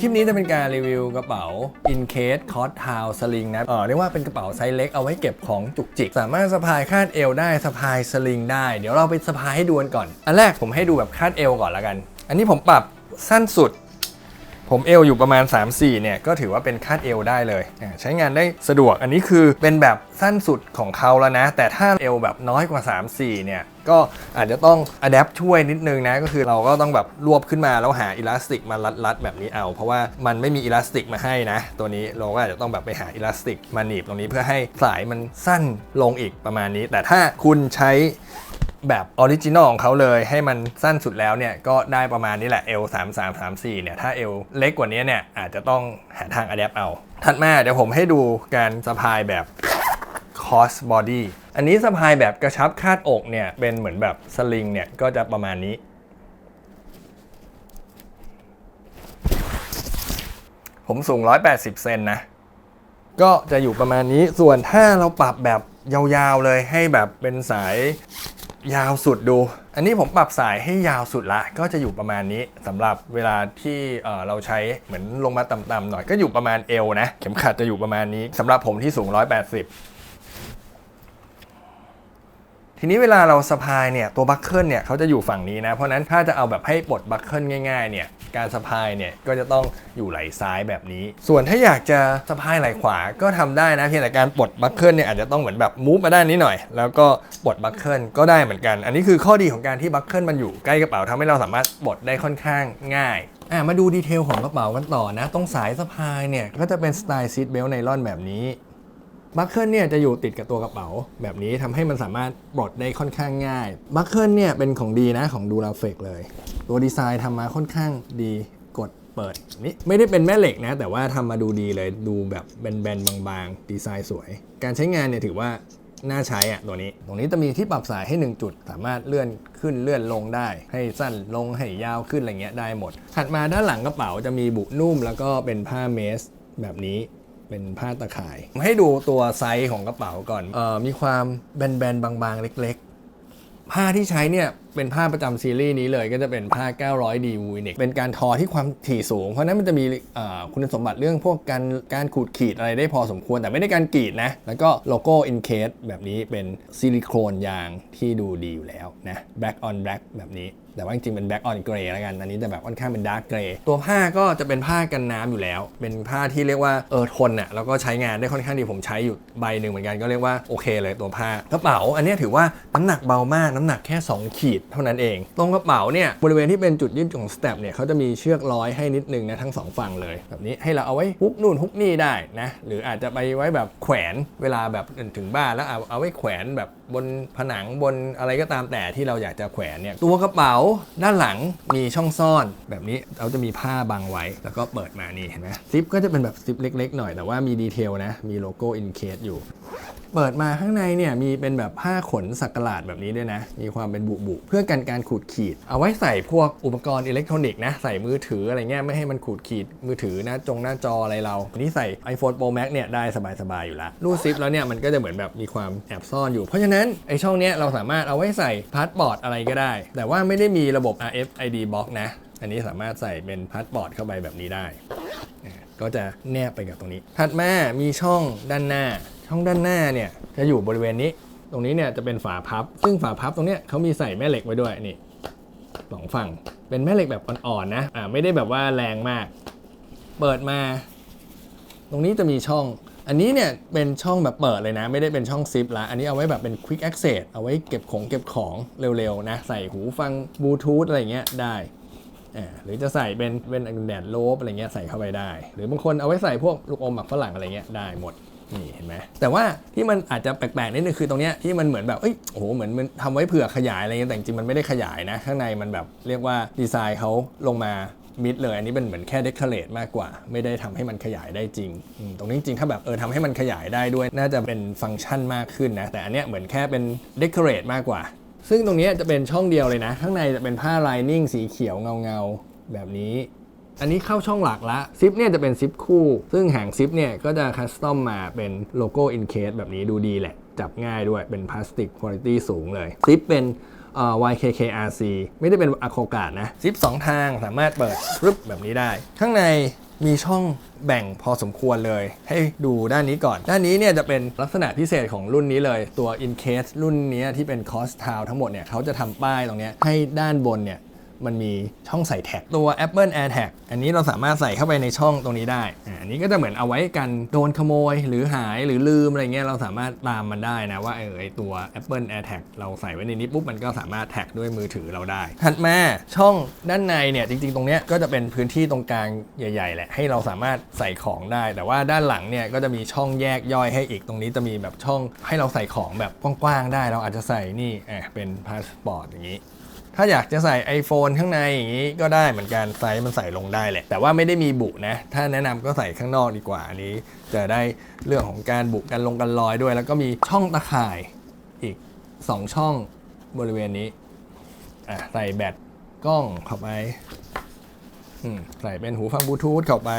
คลิปนี้จะเป็นการรีวิวกระเป๋า in case c o t t o w sling นะเออเรียกว่าเป็นกระเป๋าไซส์เล็กเอาไว้เก็บของจุกจิก สามารถสะพายคาดเอวได้สะพายสลิงได้ เดี๋ยวเราไปสะพายให้ดูกันก่อน อันแรกผมให้ดูแบบคาดเอวก่อนละกัน อันนี้ผมปรับสั้นสุด ผมเอวอยู่ประมาณ 3-4เนี่ยก็ถือว่าเป็นคาดเอวได้เลย ใช้งานได้สะดวกอันนี้คือเป็นแบบสั้นสุดของเขาแล้วนะ แต่ถ้าเอวแบบน้อยกว่า 3-4เนี่ย ก็อาจจะต้องอัดแอปช่วยนิดนึงนะ ก็คือเราก็ต้องแบบรวบขึ้นมาแล้วหาอิลาสติกมารัดๆแบบนี้เอา เพราะว่ามันไม่มีอิลาสติกมาให้นะ ตัวนี้เราก็อาจจะต้องแบบไปหาอิลาสติกมาหนีบตรงนี้เพื่อให้สายมันสั้นลงอีกประมาณนี้ แต่ถ้าคุณใช้แบบออริจินอลของเขาเลยให้มันสั้นสุดแล้วเนี่ย ก็ได้ประมาณนี้แหละ L 3 3 3 4เนี่ย ถ้า L เล็กกว่านี้เนี่ย อาจจะต้องหาทางอัดแอปเอา ถัดมาเดี๋ยวผมให้ดูการสะพายแบบ cross body อันนี้สะพายแบบกระชับคาดอกเนี่ย เป็นเหมือนแบบสลิงเนี่ย ก็จะประมาณนี้ ผมสูง 180 เซนนะ ก็จะอยู่ประมาณนี้ส่วนถ้าเราปรับแบบยาวๆเลยให้แบบเป็นสายยาวสุดดู อันนี้ผมปรับสายให้ยาวสุดละ ก็จะอยู่ประมาณนี้สำหรับเวลาที่เเราใช้เหมือนลงมาต่ำๆหน่อยก็อยู่ประมาณเอวนะ เข็มขัดจะอยู่ประมาณนี้สำหรับผมที่สูง 180 ทีนี้เวลาเราสะพายเนี่ยตัวบัคเกิลเนี่ยเขาจะอยู่ฝั่งนี้นะ เพราะนั้นถ้าจะเอาแบบให้ปลดบัคเกิลง่ายๆเนี่ยการสะพายเนี่ยก็จะต้องอยู่ไหล่ซ้ายแบบนี้ ส่วนถ้าอยากจะสะพายไหล่ขวาก็ทำได้นะเพียงแต่การปลดบัคเกิลเนี่ยอาจจะต้องเหมือนแบบมูฟมาด้านนี้หน่อย แล้วก็ปลดบัคเกิลก็ได้เหมือนกัน อันนี้คือข้อดีของการที่บัคเกิลมันอยู่ใกล้กระเป๋าทำให้เราสามารถปลดได้ค่อนข้างง่ายอะมาดูดีเทลของกระเป๋ากันต่อนะ ตรงสายสะพายเนี่ยก็จะเป็นสไตล์ซีทเบลไนลอนแบบนี้ บัคเกิลเนี่ยจะอยู่ติดกับตัวกระเป๋า แบบนี้ทำให้มันสามารถปลดได้ค่อนข้างง่ายบัคเกิลเนี่ยเป็นของดีนะของดูราเฟกเลย ตัวดีไซน์ทำมาค่อนข้างดีกดเปิดนี่ไม่ได้เป็นแม่เหล็กนะ แต่ว่าทำมาดูดีเลยดูแบบแบนๆบางๆ ดีไซน์สวย การใช้งานเนี่ยถือว่าน่าใช้อะตัวนี้ ตรงนี้จะมีที่ปรับสายให้ 1 จุด สามารถเลื่อนขึ้นเลื่อนลงได้ ให้สั้นลงให้ยาวขึ้นอะไรเงี้ยได้หมด ถัดมาด้านหลังกระเป๋าจะมีบุนุ่มแล้วก็เป็นผ้าเมสแบบนี้ เป็นผ้าตะข่าย ให้ดูตัวไซส์ของกระเป๋าก่อนเออมีความแบนๆบางๆ เล็กๆ ผ้าที่ใช้เนี่ยเป็นผ้าประจำซีรีส์นี้เลยก็จะเป็นผ้า 900D w o o n e x เป็นการทอที่ความถี่สูง เพราะนั้นมันจะมีคุณสมบัติเรื่องพวกการการขูดขีดอะไรได้พอสมควร แต่ไม่ได้การกรีดนะ แล้วก็โลโก้ in case แบบนี้เป็นซิลิโคนยางที่ดูดีอยู่แล้วนะ black on black แบบนี้แต่ว่าจริงๆเป็น black on gray แล้วกัน อันนี้จะแบบค่อนข้างเป็น dark gray ตัวผ้าก็จะเป็นผ้ากันน้ำอยู่แล้ว เป็นผ้าที่เรียกว่าเออทนอะแล้วก็ใช้งานได้ค่อนข้างดีผมใช้อยู่ใบหนึ่งเหมือนกันก็เรียกว่าโอเคเลยตัวผ้ากระเป๋า อันนี้ถือว่าน้ำหนักเบามากน้ำหนักแค่ 2 ขีดเท่านั้นเอง ตรงกระเป๋าเนี่ยบริเวณที่เป็นจุดยืดของสเต็ปเนี่ยเขาจะมีเชือกร้อยให้นิดนึงนะทั้งสองฝั่งเลยแบบนี้ให้เราเอาไว้ฮุกนู่นฮุกนี่ได้นะหรืออาจจะไปไว้แบบแขวนเวลาแบบถึงบ้านแล้วเอาเอาไว้แขวนแบบบนผนังบนอะไรก็ตามแต่ที่เราอยากจะแขวนเนี่ยตัวกระเป๋าด้านหลังมีช่องซ่อน แบบนี้เราจะมีผ้าบังไว้ แล้วก็เปิดมานี่เห็นไหมซิปก็จะเป็นแบบซิปเล็ก ๆ หน่อยแต่ว่ามีดีเทลนะมีโลโก้อินเคสอยู่ เปิดมาข้างในเนี่ยมีเป็นแบบผ้าขนสักหลาดแบบนี้ด้วยนะ มีความเป็นบุบุเพื่อกันการขูดขีด เอาไว้ใส่พวกอุปกรณ์อิเล็กทรอนิกส์นะ ใส่มือถืออะไรเงี้ยไม่ให้มันขูดขีดมือถือหน้าจงหน้าจออะไรเราอันนี้ใส่ iPhone Pro Max เนี่ยได้สบายๆอยู่ละรูดซิปแล้วเนี่ยมันก็จะเหมือนแบบมีความแอบซ่อนอยู่ เพราะฉะนั้นไอช่องเนี้ยเราสามารถเอาไว้ใส่พาสปอร์ตอะไรก็ได้ แต่ว่าไม่ได้มีระบบ RFID box นะ อันนี้สามารถใส่เป็นพาสปอร์ตเข้าไปแบบนี้ได้ ก็จะแนบไปกับตรงนี้ ถัดมามีช่องด้านหน้า ช่องด้านหน้าเนี่ยจะอยู่บริเวณนี้ ตรงนี้เนี่ยจะเป็นฝาพับ ซึ่งฝาพับตรงเนี้ยเขามีใส่แม่เหล็กไว้ด้วยนี่สองฝั่ง เป็นแม่เหล็กแบบอ่อนๆนะอ่าไม่ได้แบบว่าแรงมาก เปิดมา ตรงนี้จะมีช่อง อันนี้เนี่ยเป็นช่องแบบเปิดเลยนะ ไม่ได้เป็นช่องซิปละอันนี้เอาไว้แบบเป็น quick access เอาไว้เก็บของเก็บของเร็วๆนะใส่หูฟังบลูทูธอะไรเงี้ยได้อ่าหรือจะใส่เป็นเป็นแดดโลบอะไรเงี้ยใส่เข้าไปได้ หรือบางคนเอาไว้ใส่พวกลูกอมหมักฝรั่งอะไรเงี้ยได้หมด นี่เห็นไหมแต่ว่าที่มันอาจจะแปลกๆนิดนึงคือตรงเนี้ยที่มันเหมือนแบบเอ้ยโอ้โหเหมือนมันทำไว้เผื่อขยายอะไรเงี้ยแต่จริงมันไม่ได้ขยายนะ ข้างในมันแบบเรียกว่าดีไซน์เขาลงมามิดเลยอันนี้เป็นเหมือนแค่เดคอเรทมากกว่า ไม่ได้ทำให้มันขยายได้จริง ตรงนี้จริงถ้าแบบเออทำให้มันขยายได้ด้วย น่าจะเป็นฟังก์ชันมากขึ้นนะ แต่อันเนี้ยเหมือนแค่เป็นเดคอเรทมากกว่า ซึ่งตรงนี้จะเป็นช่องเดียวเลยนะ ข้างในจะเป็นผ้าไลนิ่งสีเขียวเงาๆแบบนี้ อันนี้เข้าช่องหลักละซิปเนี่ยจะเป็นซิปคู่ ซึ่งหางซิปเนี่ยก็จะคัสตอมมาเป็นโลโก้อินเคสแบบนี้ดูดีแหละ จับง่ายด้วยเป็นพลาสติกคุณภาพสูงเลย ซิปเป็นเอ่อ YKKRC ไม่ได้เป็นอะโคกาดนะ ซิป 2 ทางสามารถเปิดปึ๊บแบบนี้ได้ ข้างในมีช่องแบ่งพอสมควรเลย ให้ดูด้านนี้ก่อน ด้านนี้เนี่ยจะเป็นลักษณะพิเศษของรุ่นนี้เลยตัว in case รุ่นเนี้ยที่เป็น cost town ทั้งหมดเนี่ยเขาจะทำป้ายตรงเนี้ยให้ด้านบนเนี่ย มันมีช่องใส่แท็กตัว Apple AirTag อันนี้เราสามารถใส่เข้าไปในช่องตรงนี้ได้อันนี้ก็จะเหมือนเอาไว้กันโดนขโมยหรือหายหรือลืมอะไรเงี้ยเราสามารถตามมันได้นะว่าเออไอตัว Apple AirTag เราใส่ไว้ในนี้ปุ๊บมันก็สามารถแท็กด้วยมือถือเราได้ ถัดมาช่องด้านในเนี่ยจริง ๆ ตรงเนี้ยก็จะเป็นพื้นที่ตรงกลางใหญ่ๆแหละให้เราสามารถใส่ของได้ แต่ว่าด้านหลังเนี่ยก็จะมีช่องแยกย่อยให้อีกตรงนี้จะมีแบบช่องให้เราใส่ของแบบกว้างๆได้ เราอาจจะใส่นี่อะเป็นพาสปอร์ตอย่างนี้ ถ้าอยากจะใส่ iPhone ข้างในอย่างนี้ก็ได้เหมือนกันไซส์มันใส่ลงได้แหละแต่ว่าไม่ได้มีบุนะ ถ้าแนะนำก็ใส่ข้างนอกดีกว่าอันนี้ จะได้เรื่องของการบุกันลงกันลอยด้วย แล้วก็มีช่องตะข่ายอีก 2 ช่องบริเวณนี้อะใส่แบตกล้องเข้าไปใส่เป็นหูฟังบลูทูธเข้าไป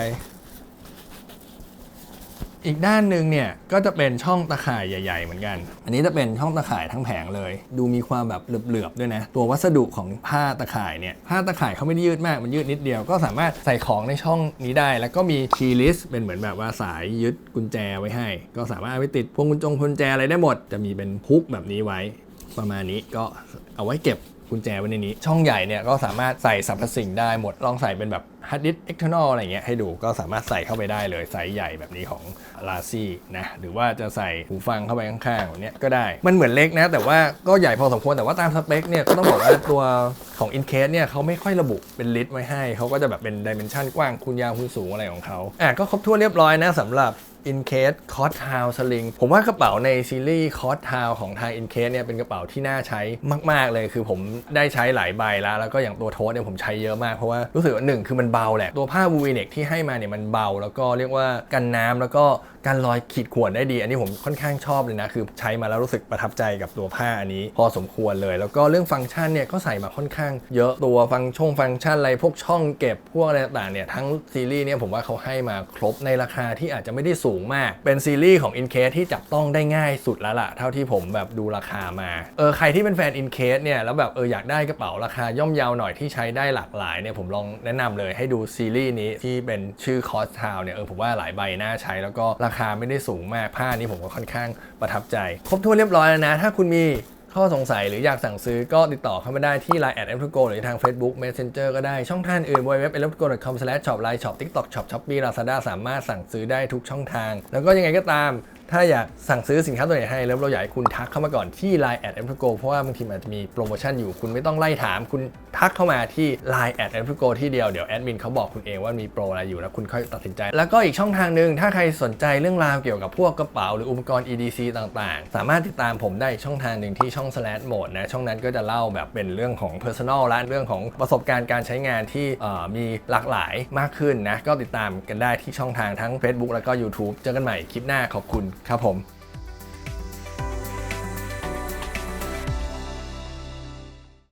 อีกด้านหนึ่งเนี่ยก็จะเป็นช่องตะข่ายใหญ่ ๆ เหมือนกัน อันนี้จะเป็นช่องตะข่ายทั้งแผงเลย ดูมีความแบบเหลือบๆด้วยนะ ตัววัสดุของผ้าตะข่ายเนี่ยผ้าตะข่ายเขาไม่ได้ยืดมากมันยืดนิดเดียว ก็สามารถใส่ของในช่องนี้ได้ แล้วก็มีคีย์ลิสเป็นเหมือนแบบว่าสายยึดกุญแจไว้ให้ ก็สามารถเอาไปติดพวงกุญจงกุญแจอะไรได้หมด จะมีเป็นฮุกแบบนี้ไว้ ประมาณนี้ก็เอาไว้เก็บกุญแจไว้ในนี้ ช่องใหญ่เนี่ยก็สามารถใส่สรรพสิ่งได้หมดลองใส่เป็นแบบฮาร์ดดิสก์ external อะไรเงี้ยให้ดูก็สามารถใส่เข้าไปได้เลยไซส์ใหญ่แบบนี้ของลาซี่นะหรือว่าจะใส่หูฟังเข้าไปข้างๆแบบเนี้ยก็ได้ มันเหมือนเล็กนะ แต่ว่าก็ใหญ่พอสมควรแต่ว่าตามสเปคเนี่ยก็ต้องบอกว่าตัวของ in case เนี่ยเขาไม่ค่อยระบุเป็นลิตรไว้ให้ เขาก็จะแบบเป็นดิเมนชันกว้างคูณยาวคูณสูงอะไรของเขาอะก็ครบถ้วนเรียบร้อยนะสำหรับ In Case c o s t o w Sling ผมว่ากระเป๋าในซีรีส์ c o s t o w ของทาง In Case เนี่ยเป็นกระเป๋าที่น่าใช้มาก ๆ เลย คือผมได้ใช้หลายใบแล้ว แล้วก็อย่างตัวโทสเนี่ยผมใช้เยอะมากเพราะว่ารู้สึกว่าหนึ่งคือมันเบาแหละ ตัวผ้าวูวีเน็กที่ให้มาเนี่ยมันเบา แล้วก็เรียกว่ากันน้ำแล้วก็การลอยขีดข่วนได้ดี อันนี้ผมค่อนข้างชอบเลยนะ คือใช้มาแล้วรู้สึกประทับใจกับตัวผ้าอันนี้ พอสมควรเลย แล้วก็เรื่องฟังก์ชันเนี่ยก็ใส่มาค่อนข้าง เยอะตัวฟังก์ชงฟังก์ชันอะไรพวกช่องเก็บพวกอะไรต่างเนี่ยทั้งซีรีส์เนี่ยผมว่าเขาให้มาครบในราคาที่อาจจะไม่ได้สูงมาก เป็นซีรีส์ของ Incase ที่จับต้องได้ง่ายสุดแล้วล่ะ เท่าที่ผมแบบดูราคามาเออใครที่เป็นแฟน Incase เนี่ยแล้วแบบเอออยากได้กระเป๋าราคาย่อมเยาวหน่อยที่ใช้ได้หลากหลายเนี่ยผมลองแนะนำเลยใให้ดูซีรีส์นี้ที่เป็นชื่อ Cost Town เนี่ยเออผมว่าหลายใบน่าใช้ แล้วก็ราคาไม่ได้สูงมากผ้านี้ผมก็ค่อนข้างประทับใจ ครบถ้วนเรียบร้อยแล้วนะ ถ้าคุณมีข้อสงสัยหรืออยากสั่งซื้อก็ติดต่อเข้ามาได้ที่ Line แอด e m หรือทาง Facebook Messenger ก็ได้ช่องทางอื่น www e l e m c o m shop line shop tiktok shop shopee lazada สามารถสั่งซื้อได้ทุกช่องทาง แล้วก็ยังไงก็ตาม ถ้าอยากสั่งซื้อสินค้าตัวไหนให้ แล้วเราอยากให้คุณทักเข้ามาก่อนที่ Line แอด e m เพราะว่าบางทีอาจจะมีโปรโมชั่นอยู่คุณไม่ต้องไล่ถาม คุณทักเข้ามาที่ Line แอด e m ที่เดียว เดี๋ยวแอดมินเขาบอกคุณเองว่ามีโปรอะไรอยู่แล้วคุณค่อยตัดสินใจ แล้วก็อีกช่องทางหนึ่งถ้าใครสนใจเรื่องราวเกี่ยวกับพวกกระเป๋าหรืออุปกรณ์ EDC ต่างๆ สามารถติดตามผมได้อีกช่องทางหนึ่งที่ช่อง slash mode นะช่องนั้นก็จะเล่าแบบเป็นเรื่องของ personal และเรื่องของประสบการณ์การใช้งานที่มีหลากหลายมากขึ้นนะก็ติดตามกันได้ที่ช่องทางทั้ง Facebook แล้วก็ YouTube เจอกันใหม่คลิปหน้าขอบคุณครับผม